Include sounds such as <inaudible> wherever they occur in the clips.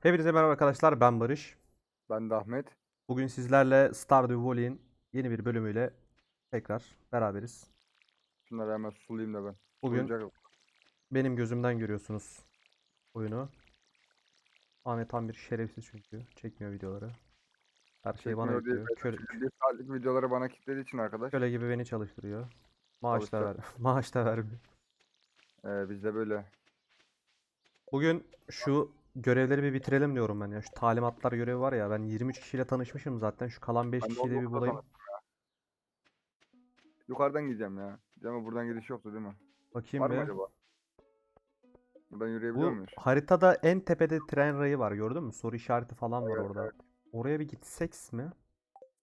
Hepinize merhaba arkadaşlar ben Barış. Ben de Ahmet. Bugün sizlerle Stardew Valley'in yeni bir bölümüyle tekrar beraberiz. Şunları hemen sulayayım da ben. Bugün benim gözümden görüyorsunuz oyunu. Ahmet tam bir şerefsiz çünkü. Çekmiyor videoları. Her şeyi bana Çekmiyor değil, yüklüyor. Köle, saatlik videoları bana kilitlediği için arkadaş. köle gibi beni çalıştırıyor. Maaş da ver. <laughs> Maaş da vermiyor. Ee, biz de böyle. Bugün şu görevleri bir bitirelim diyorum ben ya. Şu talimatlar görevi var ya ben 23 kişiyle tanışmışım zaten. Şu kalan 5 Ben de de bir 19'da bulayım. Yukarıdan gideceğim ya. Ama buradan gidiş yoktu değil mi? Bakayım Var mı bir. acaba? Buradan yürüyebiliyor Bu muyuz? haritada en tepede tren rayı var gördün mü? Soru işareti falan var Evet, orada. evet. Oraya bir gitsek mi?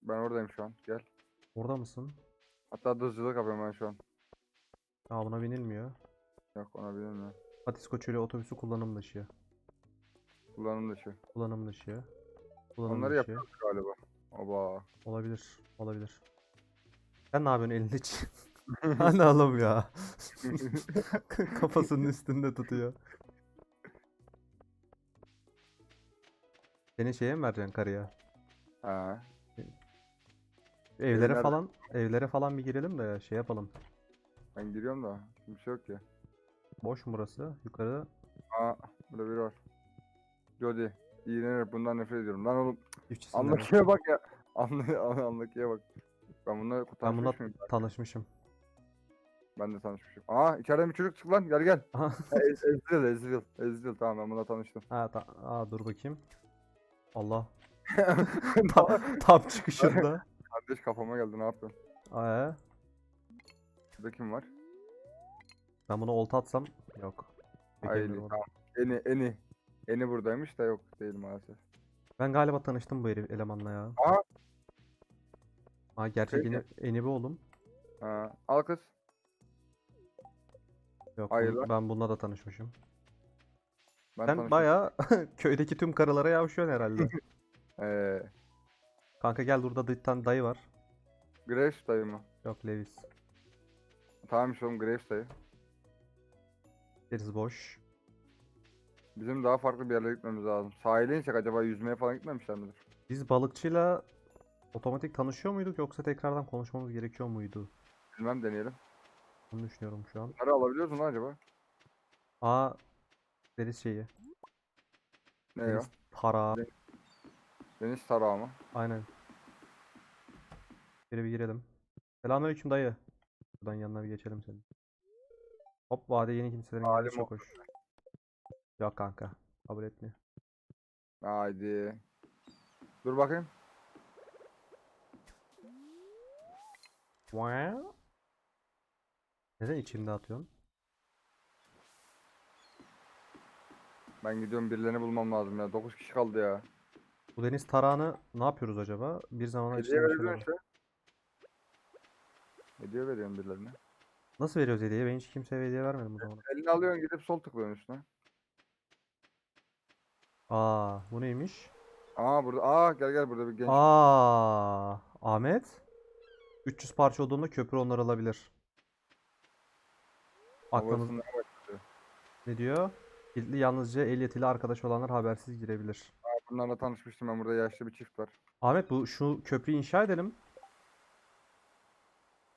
Ben oradayım şu an. Gel. Orada mısın? Hatta hızlılık yapıyorum ben şu an. Aa buna binilmiyor. Yok ona bilmiyorum. Patisko çölü otobüsü kullanım dışı. Kullanım dışı. Kullanım dışı. Kullanım Onları dışı. yapıyoruz galiba. Oba. Olabilir. Olabilir. Sen ne yapıyorsun elini hiç? Hani oğlum ya. <laughs> Kafasının üstünde tutuyor. Seni şeye mi vereceksin karıya? ha. Evlere nerede? falan, evlere falan bir girelim de şey yapalım. Ben giriyorum da. Bir şey yok ki. Boş mu burası? Yukarı. Aa. Burada biri var. Jody. İğrenir. Bundan nefret ediyorum. Lan oğlum. İşçisinden mi? Anlakiye bak ya. <laughs> Anla, anlakiye bak. Ben bununla Ben bununla tanışmışım. Ben de tanışmışım. Aa içeriden bir çocuk çıktı lan. Gel gel. Aha. <laughs> Ha, Ez- Ezreal, Ezreal. Ezreal tamam ben bununla tanıştım. Ha, ta- Aa, dur bakayım. Allah. <laughs> Tam, tam çıkışında. Kardeş kafama geldi ne yapıyorsun? Ee, Burada kim var? ben bunu olta atsam yok. Haydi Çekemiyorum onu. tamam. Eni, Eni. Eni buradaymış da yok değil maalesef. Ben galiba tanıştım bu herif elemanla ya. Aa. Aa gerçek Peki. eni, Enibi oğlum. Ha, al kız. Yok Hayır lan. ben bununla da tanışmışım. Ben Sen tanıştım. bayağı <laughs> köydeki tüm karılara yavşıyorsun herhalde. <laughs> Ee, Kanka gel burada bir tane dayı var. Graves dayı mı? Yok Levis. Tamam işte oğlum Graves dayı. Gerisi boş. Bizim daha farklı bir yerlere gitmemiz lazım. Sahile insek acaba yüzmeye falan gitmemişler midir? Biz balıkçıyla otomatik tanışıyor muyduk yoksa tekrardan konuşmamız gerekiyor muydu? Bilmem deneyelim. Bunu düşünüyorum şu an. Bunları alabiliyoruz mu lan acaba? Aa deniz şeyi. Ne ya? Deniz tarağı. Deniz tarağı mı? Aynen. Şöyle bir girelim. Selamünaleyküm dayı. Buradan yanına bir geçelim senin. Hop vade yeni kimselerin gelmesi çok hoş. Yok kanka. Kabul etmiyor. Haydi. Dur bakayım. Wow. Neden içimde atıyorsun? Ben gidiyorum birilerini bulmam lazım ya. 9 kişi kaldı ya. Bu deniz tarağını ne yapıyoruz acaba? Bir zamanlar Hediye var. işte. Hediye veriyorum birilerine. Nasıl veriyoruz hediye? Ben hiç kimseye hediye vermedim o zaman. Elini alıyorsun gidip sol tıklıyorsun üstüne. Aa, bu neymiş? Aa burada. Aa gel gel burada bir genç. Aa, Ahmet. 300 parça olduğunda köprü onları alabilir. Aklımız Havasından ne diyor? Kilitli yalnızca el yetili arkadaş olanlar habersiz girebilir. Bunlarla tanışmıştım ben burada yaşlı bir çift var. Ahmet bu şu köprüyü inşa edelim.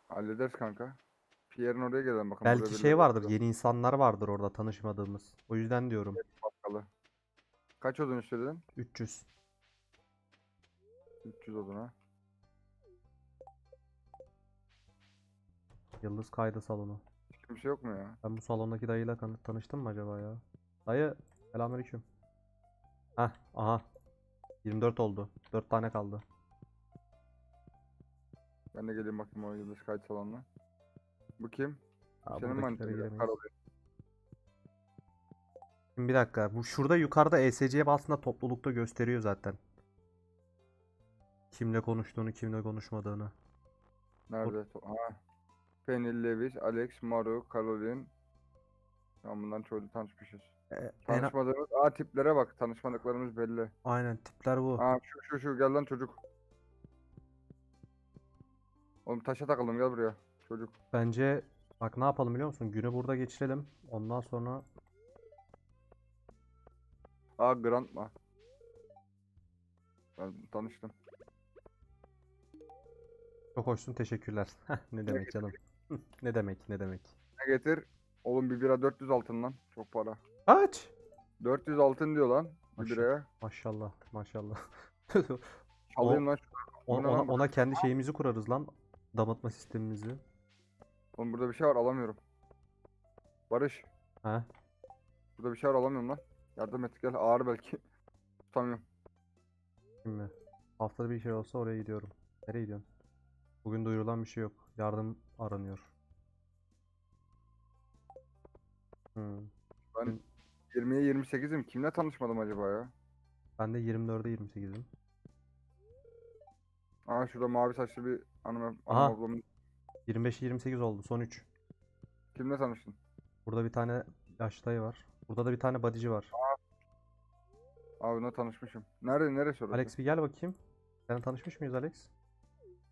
Hallederiz kanka. Pierre'in oraya gelelim bakalım. Belki şey vardır, var. yeni insanlar vardır orada tanışmadığımız. O yüzden diyorum. Baskalı. Kaç odun istedin? 300. 300 odun ha. Yıldız kaydı salonu. Hiç kimse yok mu ya? Ben bu salondaki dayıyla tanıştım mı acaba ya? Dayı, selamünaleyküm. Heh, aha. 24 oldu. 4 tane kaldı. Ben de geleyim bakayım o yıldız kayıt salonuna. Bu kim? Aa, Senin ya. giremeyiz. Karolin. Şimdi bir dakika. Bu şurada yukarıda ESC'ye aslında toplulukta gösteriyor zaten. Kimle konuştuğunu, kimle konuşmadığını. Nerede? Ha. Penny, Lewis, Alex, Maru, Caroline. Tamam bundan çoğuyla tanışmışız. E, en- Tanışmadığımız, aa tiplere bak. Tanışmadıklarımız belli. aynen tipler bu. Aa şu şu şu gel lan çocuk. Oğlum taşa takalım gel buraya. Çocuk. Bence bak ne yapalım biliyor musun? Günü burada geçirelim. Ondan sonra Aa Grant mı? Ben tanıştım. Çok hoşsun teşekkürler. <laughs> Ne demek <laughs> canım. <laughs> ne demek ne demek. Ne getir? Oğlum bir bira 400 altın lan. Çok para. Kaç? 400 altın diyor lan. Bir Maşallah. biraya. Maşallah maşallah. Alayım lan. şu- ona, ona, ona kendi şeyimizi kurarız lan. Damıtma sistemimizi. Oğlum burada bir şey var alamıyorum. Barış. Ha? Burada bir şey var alamıyorum lan. Yardım et gel. Ağır belki. <laughs> Tutamıyorum. Şimdi haftada bir şey olsa oraya gidiyorum. Nereye gidiyorsun? Bugün duyurulan bir şey yok. Yardım aranıyor. Hmm. Ben 20'ye 28'im. Kimle tanışmadım acaba ya? Ben de 24'e 28'im. Aa şurada mavi saçlı bir hanım, hanım Aha. ablamın. 25'e 28 oldu. Son 3. Kimle tanıştın? Burada bir tane yaşlı dayı var. Burada da bir tane badici var. Abi onunla tanışmışım. Nerede neresi orası? Alex bir gel bakayım. Seninle tanışmış mıyız Alex?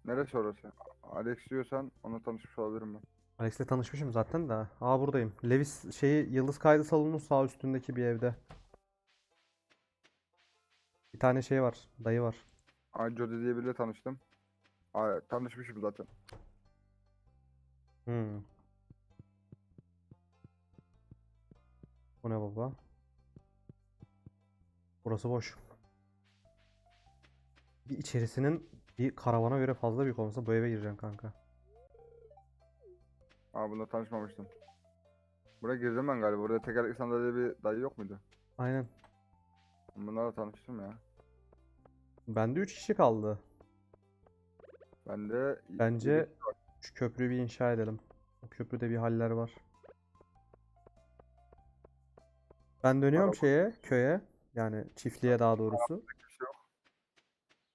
Neresi orası? Alex diyorsan onunla tanışmış olabilirim ben. Alex'le tanışmışım zaten de. Aa buradayım. Levis şeyi Yıldız Kaydı salonunun sağ üstündeki bir evde. Bir tane şey var. Dayı var. Aa Jody diye biriyle tanıştım. Aa tanışmışım zaten. Hmm. Bu ne baba? Burası boş. Bir içerisinin bir karavana göre fazla büyük olmasa bu eve gireceksin kanka. Aa bununla tanışmamıştım. Buraya girdim ben galiba. Burada tekerlekli sandalye bir dayı yok muydu? Aynen. Bunlarla tanıştım ya. Bende 3 kişi kaldı. Ben de y- Bence şu köprüyü bir inşa edelim. Bu köprüde bir haller var. Ben dönüyorum Araba- şeye, köye. Yani çiftliğe daha doğrusu. şey yok.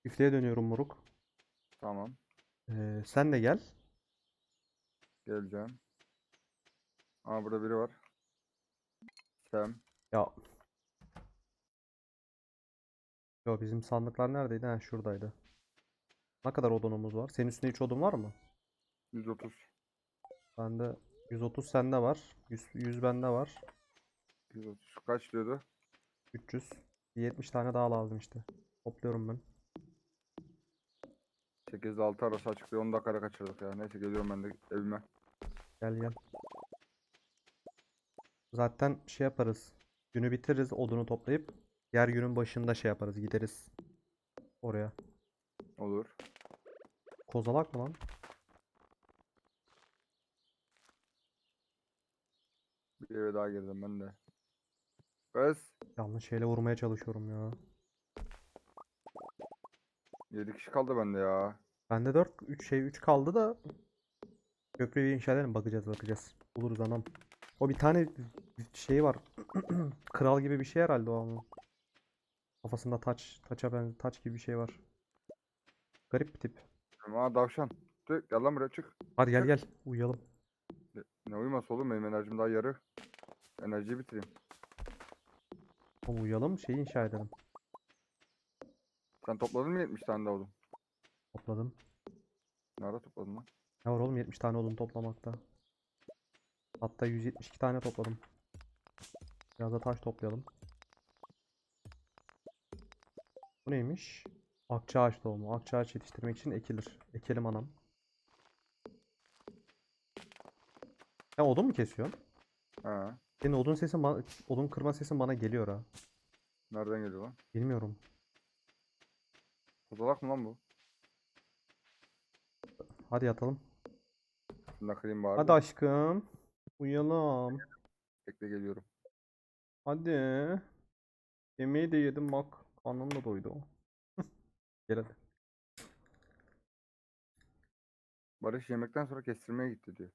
Çiftliğe dönüyorum moruk. Tamam. Ee, sen de gel. Geleceğim. Aa burada biri var. Sam. Ya. Yo bizim sandıklar neredeydi? Ha şuradaydı. Ne kadar odunumuz var? Senin üstünde hiç odun var mı? 130. Bende 130 sende var. 100, 100 bende var. 130. Kaç diyordu? 300. Bir 70 tane daha lazım işte. Topluyorum ben. 8 ile 6 arası açıklıyor. 10 dakikada kaçırdık ya. Neyse geliyorum ben de evime. Gel gel. Zaten şey yaparız. Günü bitiririz odunu toplayıp. Diğer günün başında şey yaparız. Gideriz. Oraya. Olur. Kozalak mı lan? Bir eve daha girdim ben de. Kız. Yanlış şeyle vurmaya çalışıyorum ya. 7 kişi kaldı bende ya. Bende 4 3 şey 3 kaldı da köprüyü inşa edelim bakacağız bakacağız. Buluruz anam. O bir tane şey var. <clears throat> Kral gibi bir şey herhalde o ama. Kafasında taç, taça ben taç gibi bir şey var. Garip bir tip. Aa davşan. Çık gel lan buraya çık. Hadi gel gel uyuyalım. Ne- Ne uyuması oğlum benim enerjim daha yarı. Enerjiyi bitireyim. Oğlum uyuyalım şeyi inşa edelim. Sen topladın mı 70 tane daha odun? Topladım. Nerede topladın lan? Ne var oğlum 70 tane odun toplamakta. Hatta 172 tane topladım. Biraz da taş toplayalım. Bu neymiş? Akçaağaç tohumu. Akçaağaç yetiştirmek için ekilir. Ekelim anam. Sen odun mu kesiyorsun? Ha. Senin odun sesin ba- odun kırma sesin bana geliyor ha. Nereden geliyor lan? Bilmiyorum. Kozalak mı lan bu? Hadi yatalım. Şunu da kırayım bari. Hadi aşkım. Uyuyalım. Bekle geliyorum. Hadi. Yemeği de yedim bak. Karnım da doydu. <laughs> Gel hadi. Barış yemekten sonra kestirmeye gitti diyor.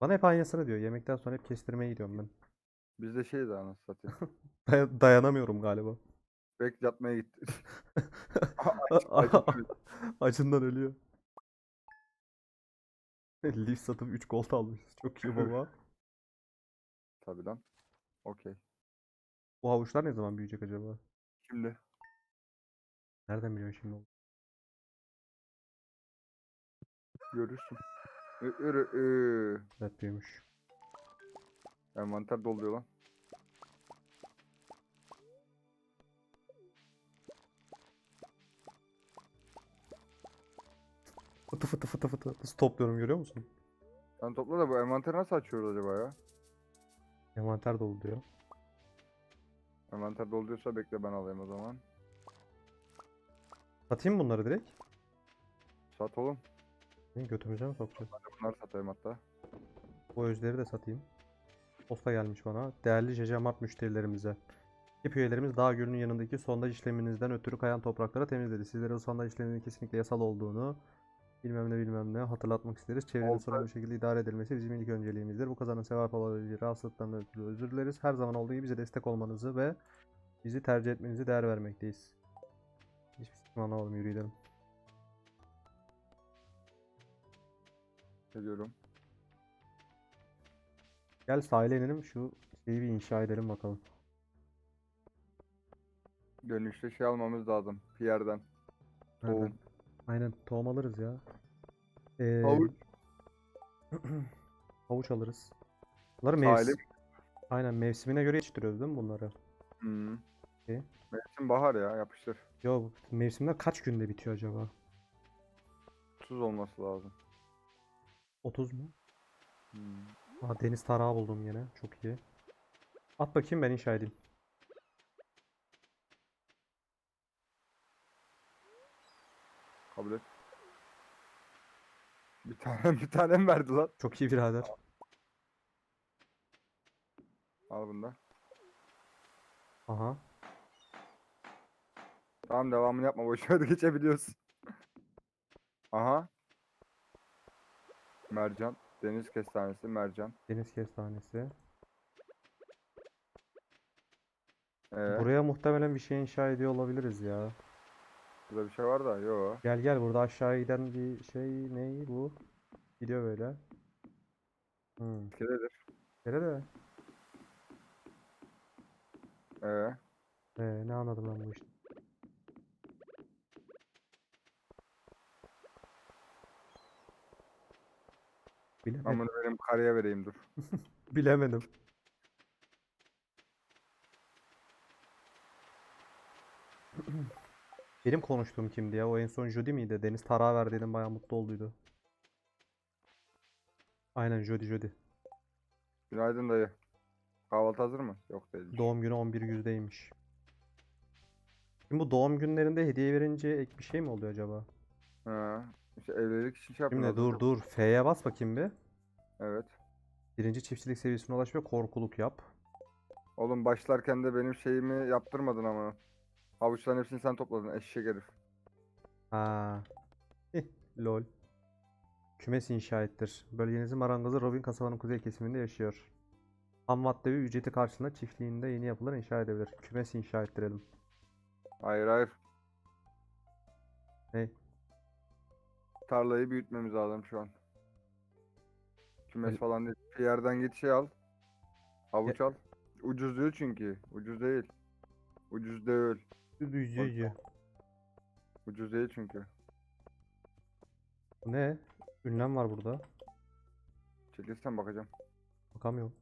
Bana hep aynısını diyor. Yemekten sonra hep kestirmeye gidiyorum ben. Biz de şey de anasını satayım. <laughs> Day- dayanamıyorum galiba. Bek yatmaya gitti. <laughs> Acından ölüyor. <laughs> Leaf satıp 3 gold almışız. Çok iyi baba. Tabii lan. Okey. Bu havuçlar ne zaman büyüyecek acaba? Şimdi. Nereden biliyorsun şimdi? Görürsün. Ü, ürü, ü. Evet büyümüş. Envanter doluyor lan. Fıtı fıtı fıtı fıtı. Nasıl topluyorum görüyor musun? Sen topla da bu envanteri nasıl açıyoruz acaba ya? Envanter dolu diyor. Envanter doluyorsa bekle ben alayım o zaman. Satayım mı bunları direkt? Sat oğlum. Ne, Götümüze mi sokacağız? Bunları satayım hatta. Bu özleri de satayım. Posta gelmiş bana. Değerli CC Mart müşterilerimize. Ekip üyelerimiz Dağ Gölü'nün yanındaki sondaj işleminizden ötürü kayan toprakları temizledi. Sizlere bu sondaj işleminin kesinlikle yasal olduğunu bilmem ne bilmem ne hatırlatmak isteriz. Çevrenin sorunlu bir şekilde idare edilmesi bizim ilk önceliğimizdir. Bu kazanın sevap olabileceği rahatsızlıktan ötürü özür dileriz. Her zaman olduğu gibi bize destek olmanızı ve bizi tercih etmenizi değer vermekteyiz. Hiçbir şey anlamadım yürü gidelim. Geliyorum. Gel sahile inelim şu şeyi bir inşa edelim bakalım. Dönüşte şey almamız lazım. Pierre'den. Aynen. Tohum. Aynen tohum alırız ya. Ee, Havuç. <clears throat> havuç alırız. Bunları Sahile mevsim, aynen mevsimine göre yetiştiriyoruz değil mi bunları? Hmm. İyi. Mevsim bahar ya yapıştır. Yo mevsimler kaç günde bitiyor acaba? Tuz olması lazım. 30 mu? Hmm. Aa deniz tarağı buldum yine. Çok iyi. At bakayım ben inşa edeyim. Kabul et. Bir tane <laughs> bir tane mi verdi lan? Çok iyi birader. Al bunu da. Aha. Tamam devamını yapma boş ver geçebiliyorsun. Aha. Mercan. Deniz kestanesi mercan. Deniz kestanesi. Ee, Buraya muhtemelen bir şey inşa ediyor olabiliriz ya. burada bir şey var da yo. Gel gel burada aşağı giden bir şey ne bu? Gidiyor böyle. Hmm. İskeledir. Nerede? Ee, Ee, ne anladım ben bu işte. Bilemedim. bunu benim karıya vereyim dur. <laughs> Bilemedim. <clears throat> Benim konuştuğum kimdi ya? O en son Jody miydi? Deniz Tarağı verdiydim bayağı mutlu olduydu. Aynen Jody Jody. Günaydın dayı. Kahvaltı hazır mı? Yok değil. Doğum günü 11 yüzdeymiş. Şimdi bu doğum günlerinde hediye verince ek bir şey mi oluyor acaba? Ha, işte evlilik için şey Şimdi yapıyorlar. dur dur. F'ye bas bakayım bir. Evet. Birinci çiftçilik seviyesine ulaş ve korkuluk yap. Oğlum başlarken de benim şeyimi yaptırmadın ama. Havuçların hepsini sen topladın eşek herif. Ha. Lol. Kümes inşa ettir. Bölgenizin marangozu Robin kasabanın kuzey kesiminde yaşıyor. Ham madde ve ücreti karşılığında çiftliğinde yeni yapılar inşa edebilir. Kümes inşa ettirelim. Hayır hayır. Ne? Tarlayı büyütmemiz lazım şu an. Kümes Öyle- falan değil. Bir yerden git şey al. Havuç al. Ucuz değil çünkü. Ucuz değil. Ucuz değil. Üzücü. Ucuz değil çünkü. Ne? Ünlem var burada. Çekilsen bakacağım. Bakamıyorum.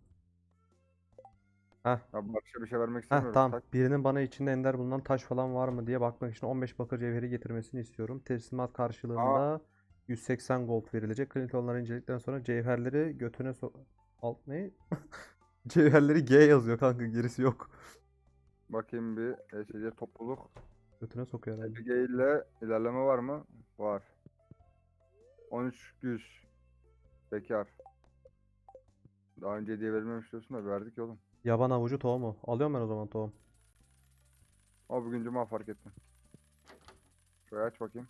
Ya başka bir şey vermek Heh istemiyorum. tamam. Tak. Birinin bana içinde ender bulunan taş falan var mı diye bakmak için 15 bakır cevheri getirmesini istiyorum. Teslimat karşılığında 180 gold verilecek. Klinik onları inceledikten sonra cevherleri götüne so... Alt ne? <laughs> Cevherleri G yazıyor kanka gerisi yok. Bakayım bir ESC topluluk. Götüne sokuyor herhalde. Ege ile ilerleme var mı? Var. 13 güz. Bekar. Daha önce hediye verilmemiş diyorsun da verdik ya oğlum. Yaban avucu tohumu. Alıyorum ben o zaman tohum. Ama bugün cuma fark ettim. Şöyle aç bakayım.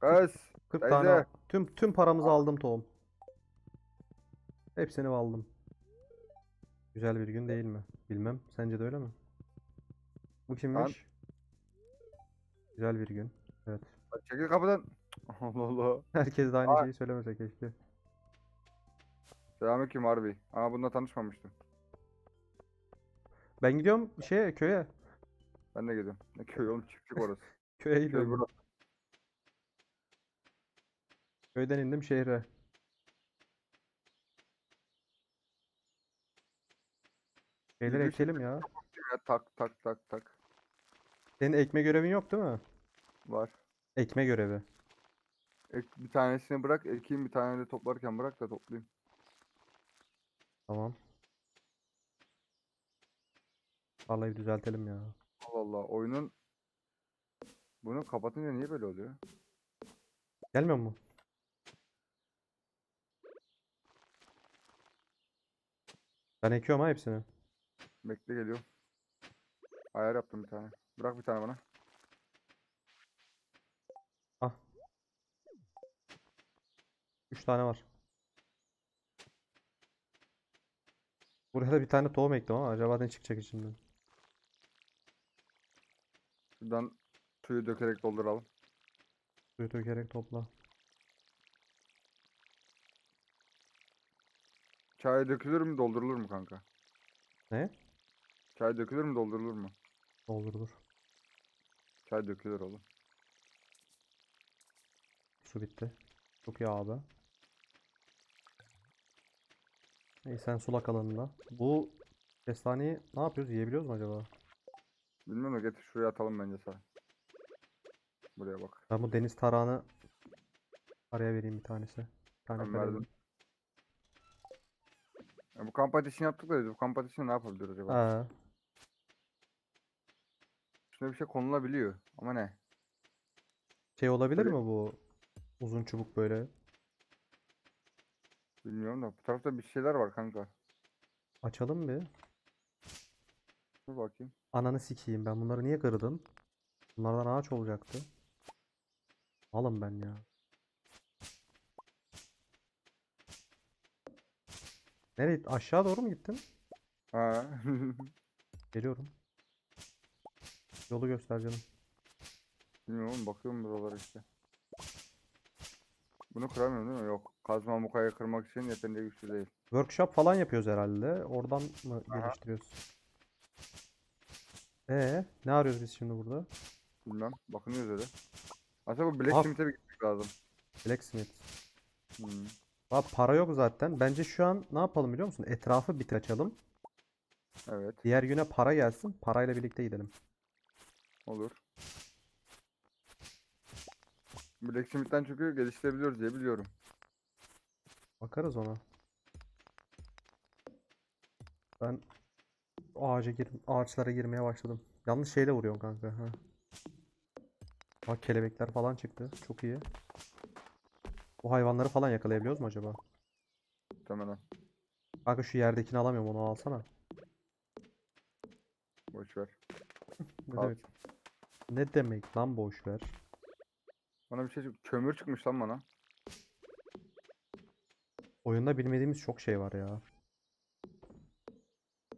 Kız. 40 Teyze. tane al- tüm tüm paramızı aldım tohum. Hepsini aldım. Güzel bir gün değil mi? Bilmem. Sence de öyle mi? Bu kimmiş? Güzel bir gün. Evet. Çekil kapıdan. <laughs> Allah Allah. Herkes de aynı Aa. şeyi söylemese keşke. Selamünaleyküm harbi. Ama bununla tanışmamıştım. Ben gidiyorum şeye köye. Ben de gidiyorum. Ne köy oğlum çiftlik <laughs> orası. Köye Köy gidiyorum. burası. Köyden indim şehre. Şeyleri Video ekelim ya. Ya, tak tak tak tak. Senin ekme görevin yok değil mi? Var. Ekme görevi. Ek, bir tanesini bırak, ekeyim bir tane de toplarken bırak da toplayayım. Tamam. Bir düzeltelim ya. Allah Allah oyunun bunu kapatınca niye böyle oluyor? Gelmiyor mu? Ben ekiyorum ha hepsini. Bekle geliyor. Ayar yaptım bir tane. Bırak bir tane bana. Ah. 3 tane var. Buraya da bir tane tohum ektim ama acaba ne çıkacak içinden? Şuradan suyu dökerek dolduralım. Suyu dökerek topla. Çay dökülür mü doldurulur mu kanka? Ne? Çay dökülür mü doldurulur mu? Doldurulur. Çay dökülür oğlum. Su bitti. Çok iyi abi. İyi sen sulak alanında. Bu kestaneyi ne yapıyoruz? Yiyebiliyoruz mu acaba? Bilmiyorum da getir şuraya atalım bence sana. Buraya bak. Ben bu deniz tarağını araya vereyim bir tanesi. Bir tane Ben verdim. Ya bu kamp ateşini yaptık da biz bu kamp ateşini ne yapabiliriz acaba? Ha, Üstüne bir şey konulabiliyor. Ama ne? şey olabilir Böyle- mi bu uzun çubuk böyle? Bilmiyorum da bu tarafta bir şeyler var kanka. Açalım bir. Dur bakayım. Ananı sikeyim ben bunları niye kırdım? Bunlardan ağaç olacaktı. Alın ben ya. Nereye? Aşağı doğru mu gittin? Ha. <laughs> Geliyorum. Yolu göster canım. Bilmiyorum bakıyorum buralara işte. Bunu kıramıyorum değil mi? Yok. Kazma mukayı kırmak için yeterince güçlü değil. Workshop falan yapıyoruz herhalde. Oradan mı Aha. geliştiriyoruz? Ee, ne arıyoruz biz şimdi burada? Bilmem. Bakınıyoruz öyle. Aslında bu Black Af- Smith'e bir gitmek lazım. Blacksmith. Hmm. Abi para yok zaten. Bence şu an ne yapalım biliyor musun? Etrafı bit açalım. Evet. Diğer güne para gelsin. Parayla birlikte gidelim. Olur. Black Smith'ten çünkü geliştirebiliyoruz diye biliyorum. Bakarız ona. Ben ağaca gir ağaçlara girmeye başladım. Yanlış şeyle vuruyorum kanka. Ha. Bak kelebekler falan çıktı. Çok iyi. Bu hayvanları falan yakalayabiliyoruz mu acaba? Muhtemelen. Kanka şu yerdekini alamıyorum onu alsana. Boş ver. <laughs> Ne Al. demek? Ne demek lan boş ver. Bana bir şey kömür çıkmış lan bana. Oyunda bilmediğimiz çok şey var ya.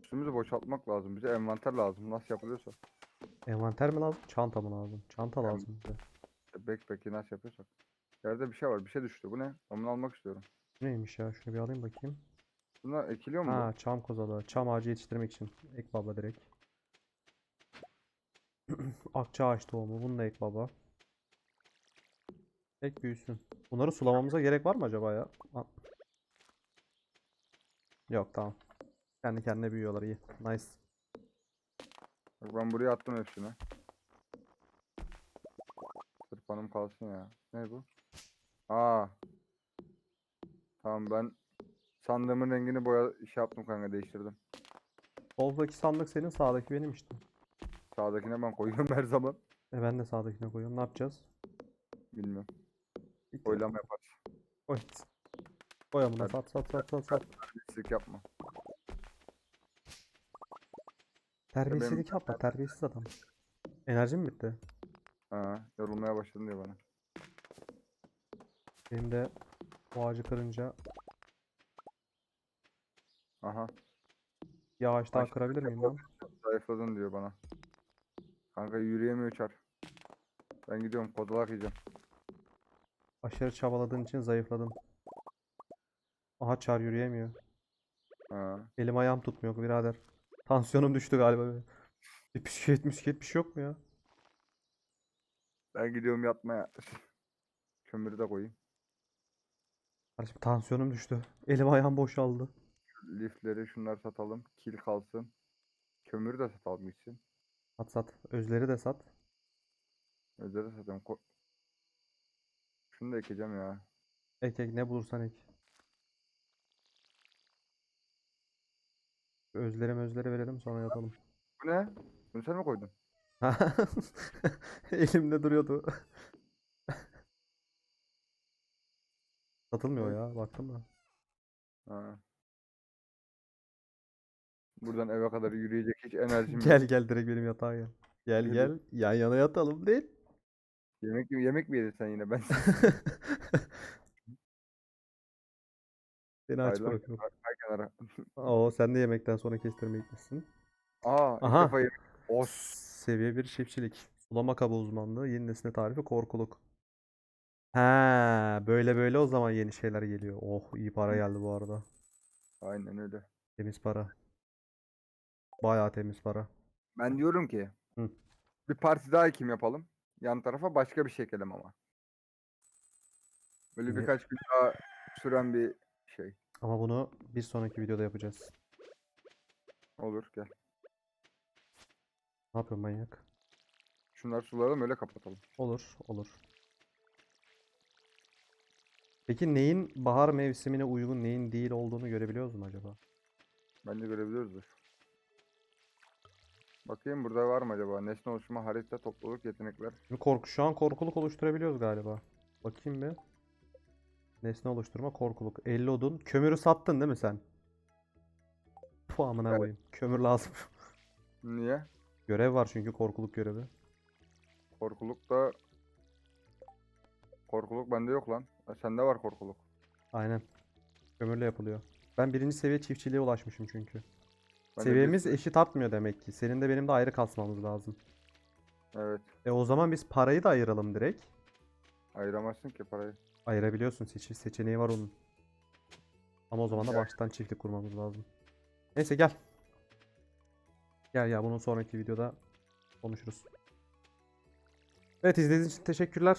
Üstümüzü boşaltmak lazım. Bize envanter lazım. Nasıl yapılıyorsa. Envanter mi lazım? Çanta mı lazım? Çanta lazım bize. İşte Backpack'i nasıl yapıyorsak. Yerde bir şey var. Bir şey düştü. Bu ne? Ben bunu almak istiyorum. Neymiş ya? Şunu bir alayım bakayım. Bunlar ekiliyor mu? bu? Ha, çam kozalı. Çam ağacı yetiştirmek için. Ek baba direkt. <clears throat> Akça ağaç tohumu. Bunu da ek baba. Ek büyüsün. Bunları sulamamıza gerek var mı acaba ya? Yok tamam. Kendi kendine büyüyorlar iyi. Nice. Bak ben buraya attım hepsini. Tırpanım kalsın ya. Ne bu? Aa. Tamam ben sandığımın rengini boya şey yaptım kanka değiştirdim. Soldaki sandık senin sağdaki benim işte. Sağdakine ben koyuyorum her zaman. E ben de sağdakine koyuyorum. Ne yapacağız? Bilmiyorum. Bitti. Oylama. Koy amına Hadi. sat sat sat sat sat. Pislik yapma. Terbiyesizlik yapma. Terbiyesiz adam. Enerjim mi bitti? Ha, yorulmaya başladın diyor bana. Benim de bu ağacı kırınca Aha. bir ağaç daha Başka kırabilir miyim lan? Zayıfladın diyor bana. Kanka yürüyemiyor çar. Ben gidiyorum kozalak yiyeceğim. Aşırı çabaladığın için zayıfladın. Aha çar yürüyemiyor. Ha. Elim ayağım tutmuyor birader. Tansiyonum düştü galiba. benim. Bir bisküvit misküvit bir şey yok mu ya? Ben gidiyorum yatmaya. Kömürü de koyayım. Kardeşim tansiyonum düştü. Elim ayağım boşaldı. Lifleri şunları satalım. Kil kalsın. Kömürü de satalım gitsin. Sat sat. Özleri de sat. Özleri satalım. Ko- Şunu da ekeceğim ya. Ek ek ne bulursan ek. Özlere özlere verelim sonra yatalım. Bu ne? Bunu sen mi koydun? <laughs> Elimde duruyordu. Satılmıyor ya baktım da. Ha. Buradan eve kadar yürüyecek hiç enerjim <laughs> yok. Gel gel direkt benim yatağa gel. Gel gel yan yana yatalım değil. Yemek yemek mi yedin sen yine? Ben <laughs> Seni aç Hayır lan, bırakıyorum. kay- kay kenara. <laughs> Oo sen de yemekten sonra kestirmeye gitmişsin. Aa, ilk Aha. defa yemek. Os. Seviye 1 çiftçilik. Sulama kabı uzmanlığı, yeni nesne tarifi, korkuluk. He, böyle böyle o zaman yeni şeyler geliyor. Oh, iyi para geldi bu arada. Aynen öyle. Temiz para. Bayağı temiz para. Ben diyorum ki Hı. bir parti daha ekim yapalım. Yan tarafa başka bir şey ekelim ama. Böyle Ne- birkaç gün daha süren bir şey. Ama bunu bir sonraki videoda yapacağız. Olur gel. Ne yapıyorsun manyak? Şunları sulayalım öyle kapatalım. Olur, olur. Peki neyin bahar mevsimine uygun, neyin değil olduğunu görebiliyoruz mu acaba? Bence görebiliyoruzdur. Bakayım burada var mı acaba? Nesne oluşumu, harita, topluluk, yetenekler. Şimdi korku, şu an korkuluk oluşturabiliyoruz galiba. Bakayım bir. Nesne oluşturma, korkuluk. 50 odun. Kömürü sattın değil mi sen? Puh amına Evet. koyayım. Kömür lazım. <laughs> Niye? Görev var çünkü korkuluk görevi. Korkuluk da... Korkuluk bende yok lan. Ha, Sende var korkuluk. Aynen. Kömürle yapılıyor. Ben birinci seviye çiftçiliğe ulaşmışım çünkü. Bende bir Seviyemiz sürü- eşit artmıyor demek ki. Senin de benim de ayrı kasmamız lazım. Evet. E o zaman biz parayı da ayıralım direkt. Ayıramazsın ki parayı. Ayırabiliyorsun. Seçi seçeneği var onun. Ama o zaman da baştan çiftlik kurmamız lazım. Neyse gel. Gel ya bunun sonraki videoda konuşuruz. Evet izlediğiniz için teşekkürler.